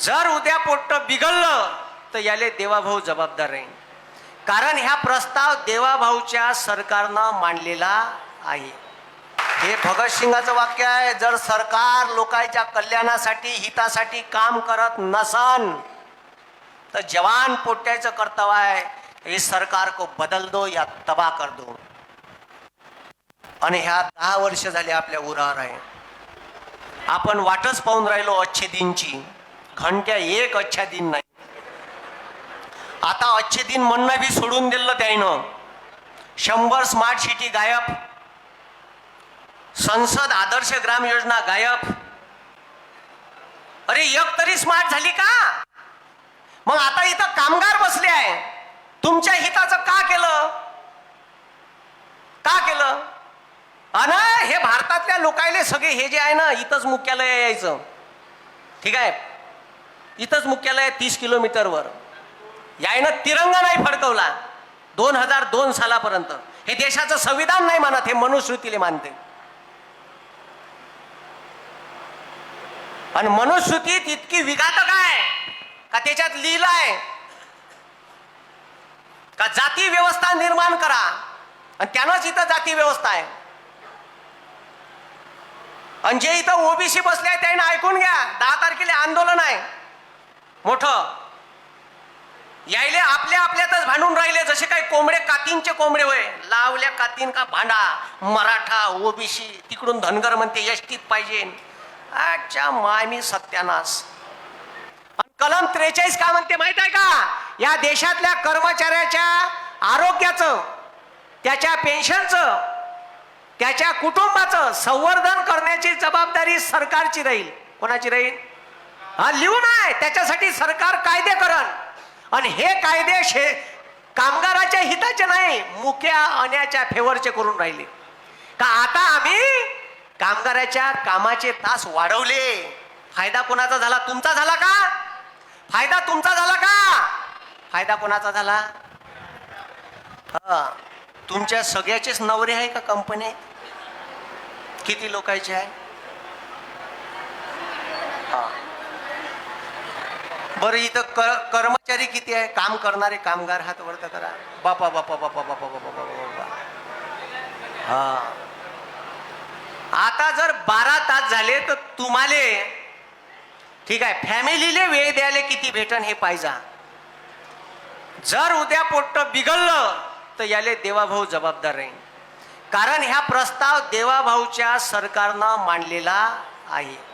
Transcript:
जर उद्या पोट्ट बिघडलं तर याले देवाभाऊ जबाबदार आहे. कारण ह्या प्रस्ताव देवाभाऊच्या सरकारनं मांडलेला आहे. हे भगतसिंगाचं वाक्य आहे जर सरकार लोकांच्या कल्याणासाठी हितासाठी काम करत नसन तर जवान पोट्याचं कर्तव्य आहे हे सरकार को बदल दो या तबाह कर दो आणि ह्या दहा वर्ष झाले आपल्या उरावर आहे. आपण वाटच पाहून राहिलो अच्छे दिनची. घंट्या एक अच्छा दिन नाही. आता अच्छे दिन म्हणणं बी सोडून दिलं त्याईनं. शंभर स्मार्ट सिटी गायब. संसद आदर्श ग्राम योजना गायब. अरे एक तरी स्मार्ट झाली का? मग आता इथं कामगार बसले आहे. तुमच्या हिताचं का केलं? का केलं? अन हे भारतातल्या लोकायले सगळे हे जे आहे ना इथंच मुख्यालय यायचं. ठीक आहे? इथंच मुख्यालय आहे तीस किलोमीटरवर. यायनं तिरंगा नाही फडकवला दोन हजार दोन सालापर्यंत. हे देशाचं संविधान नाही मानत हे मनुश्रुतीले मानते. आणि मनुश्रुती इतकी विघातक आहे का त्याच्यात लिहिलं आहे का जाती व्यवस्था निर्माण करा आणि त्यानंच इथं जाती व्यवस्था आहे. आणि जे इथं ओबीसी बसले आहे त्यांना ऐकून घ्या दहा तारखेला आंदोलन आहे. मोठं. यायले आपल्या आपल्यातच भांडून राहिले जसे काही कोंबडे कातींचे कोंबडे होय. लावल्या कातीन का भांडा? मराठा ओबीसी तिकडून धनगर म्हणते यष्टीत पाहिजे. अच्छा मायमी सत्यानाश आणि कलम त्रेचाळीस का म्हणते माहीत आहे का? या देशातल्या कर्मचाऱ्याच्या आरोग्याचं त्याच्या पेन्शनचं त्याच्या कुटुंबाचं संवर्धन करण्याची जबाबदारी सरकारची राहील. कोणाची राहील? हा लिहून आहे. त्याच्यासाठी सरकार कायदे करण आणि हे कायदे शे कामगाराच्या हिताचे नाही मुक्या अन्याच्या फेवरचे करून राहिले. का आता आम्ही कामगाराच्या कामाचे तास वाढवले. फायदा कोणाचा झाला? तुमचा झाला का? फायदा तुमचा झाला का? फायदा कोणाचा झाला? हा. तुमच्या सगळ्याचेच नवरे आहे का कंपनी? किती लोकांचे आहे? हा. बरं इथं क- कर्मचारी किती आहे? काम करणारे कामगार हात वर्त करा. बापा बापा बापा बापा बापा बापा बापा हा. आता जर बारा तास झाले तर तुम्हाला ठीक आहे फॅमिलीले वेळ द्यायला किती भेटन हे पाहिजे जर उद्या पोट्ट बिघडलं तर याले देवाभाऊ जबाबदार राहील कारण ह्या प्रस्ताव देवाभाऊच्या सरकारनं मांडलेला आहे.